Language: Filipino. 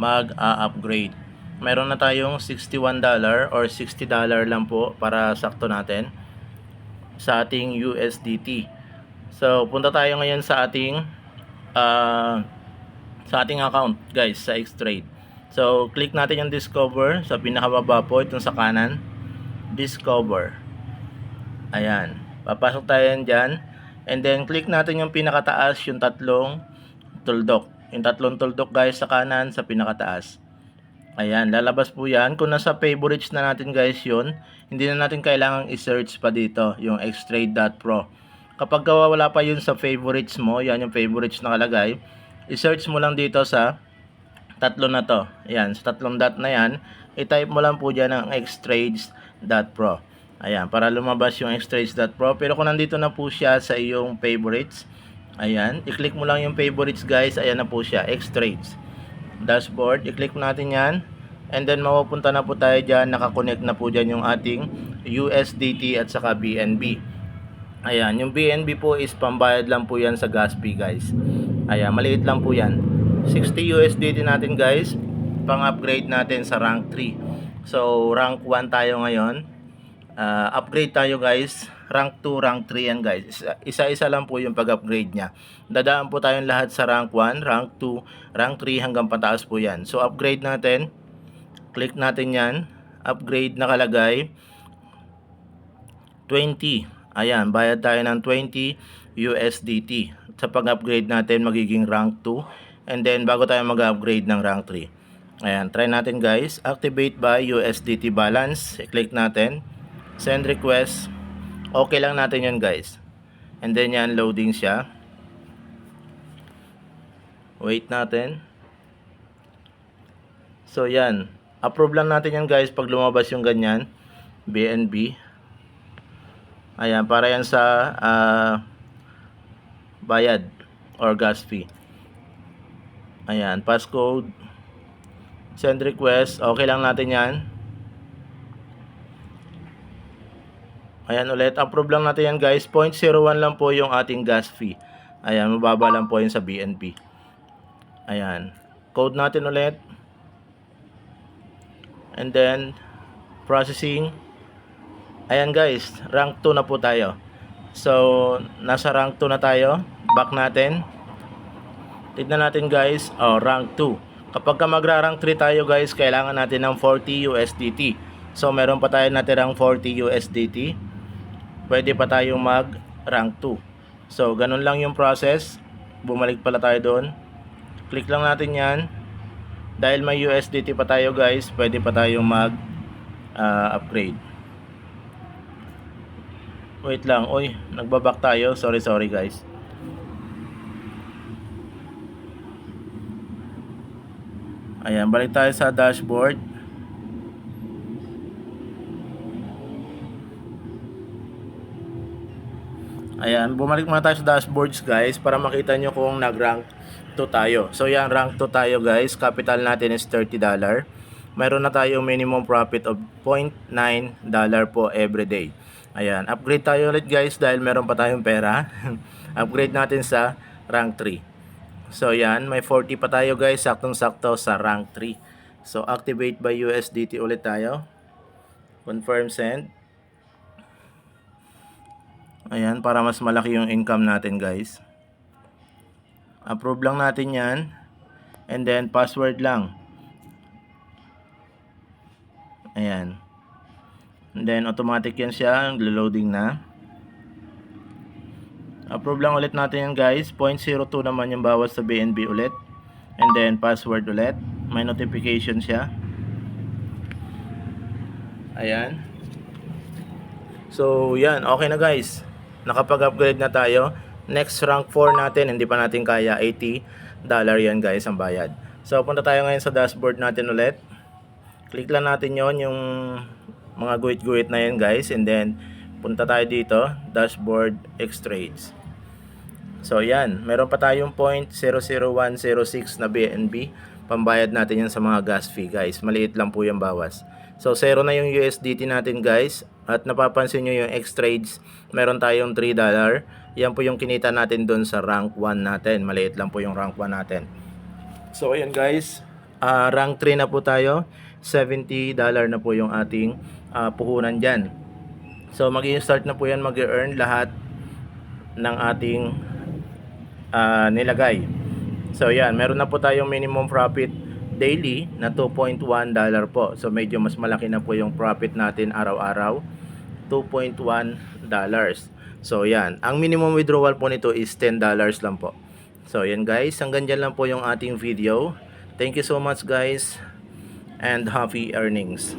mag-upgrade. Meron na tayong $61 or $60 lang po para sakto natin sa ating USDT. So, punta tayo ngayon sa ating ah, sa ating account, guys, sa Xtrade. So, click natin yung Discover sa pinakababa po, itong sa kanan. Discover. Ayan. Papasok tayo yan dyan. And then, click natin yung pinakataas, yung tatlong tuldok. Yung tatlong tuldok, guys, sa kanan, sa pinakataas. Ayan, lalabas po yan. Kung nasa favorites na natin guys yun, hindi na natin kailangang i-search pa dito, yung xtrade.pro. Kapag ka wala pa yun sa favorites mo, yan yung favorites nakalagay, i-search mo lang dito sa tatlo na to. Ayan, sa tatlong dot na yan, i-type mo lang po dyan ang xtrades.pro. Ayan, para lumabas yung xtrades.pro. Pero kung nandito na po siya sa iyong favorites, ayan, i-click mo lang yung favorites guys, ayan na po siya, xtrades dashboard. I-click natin yan. And then mapupunta na po tayo dyan. Nakakonect na po dyan yung ating USDT at saka BNB. Ayan. Yung BNB po is pambayad lang po yan sa gas fee guys. Ayan. Maliit lang po yan. 60 USDT natin guys. Pang-upgrade natin sa rank 3. So rank 1 tayo ngayon. Ah, upgrade tayo guys. Rank 2, rank 3 yan guys. Isa- Isa-isa lang po yung pag-upgrade niya. Dadaan po tayong lahat sa rank 1, rank 2, rank 3 hanggang pataas po yan. So upgrade natin. Click natin yan. Upgrade nakalagay. 20. Ayan, bayad tayo ng 20 USDT. Sa pag-upgrade natin, magiging rank 2. And then, bago tayo mag-upgrade ng rank 3. Ayan, try natin guys. Activate by USDT balance. I-click natin. Send request. Okay lang natin yan guys. And then yan, loading siya. Wait natin. So yan. Approve lang natin yan guys pag lumabas yung ganyan. BNB. Ayan, para yan sa ah, bayad or gas fee. Ayan, passcode. Send request. Okay lang natin yan. Ayan ulit. Approve lang natin yan guys. 0.01 lang po yung ating gas fee. Ayan, mababa lang po yun sa BNB. Ayan. Code natin ulit. And then, processing. Ayan guys, rank 2 na po tayo. So, nasa rank 2 na tayo. Back natin. Tignan natin guys, oh, rank 2. Kapag ka magra-rank 3 tayo guys, kailangan natin ng 40 USDT. So, meron pa tayo natirang 40 USDT. Pwede pa tayong mag rank 2. So, ganun lang yung process. Bumalik pala tayo doon. Click lang natin yan. Dahil may USDT pa tayo guys, pwede pa tayong mag ah, upgrade. Wait lang, oy, nagbaback tayo. Sorry, sorry guys. Ayan, balik tayo sa dashboard. Ayan, bumalik muna tayo sa dashboards guys para makita nyo kung nag-rank 2 tayo. So yan, rank 2 tayo guys. Capital natin is $30. Mayroon na tayong minimum profit of $0.9 po every day. Ayan, upgrade tayo ulit guys dahil meron pa tayong pera. upgrade natin sa rank 3. So yan, may 40 pa tayo guys, saktong-sakto sa rank 3. So activate by USDT ulit tayo. Confirm send. Ayan, para mas malaki yung income natin guys. Approve lang natin yan. And then password lang. Ayan. And then automatic yan siya, loading na. Approve lang ulit natin yan guys. 0.02 naman yung bawas sa BNB ulit. And then password ulit. May notification siya. Ayan. So yan, okay na guys. Nakapag-upgrade na tayo. Next rank 4 natin, hindi pa natin kaya 80 dollar yan guys ang bayad. So punta tayo ngayon sa dashboard natin ulit. Click lang natin yon yung mga guhit-guhit na yan guys and then punta tayo dito, dashboard X-Trades. So yan, meron pa tayong 0.00106 na BNB. Pambayad natin yan sa mga gas fee guys. Maliit lang po yung bawas. So zero na yung USDT natin guys. At napapansin nyo yung X-Trades, meron tayong 3 dollar. Yan po yung kinita natin doon sa rank 1 natin. Maliit lang po yung rank 1 natin. So ayan guys, Ah, rank 3 na po tayo. 70 dollar na po yung ating ah, puhunan dyan. So mag start na po yan mag-earn lahat ng ating ah, nilagay. So yan, meron na po tayong minimum profit daily na 2.1 dollar po. So medyo mas malaki na po yung profit natin araw-araw. 2.1 dollars. So yan, ang minimum withdrawal po nito is 10 dollars lang po. So yan guys, hanggang dyan lang po yung ating video. Thank you so much guys and happy earnings.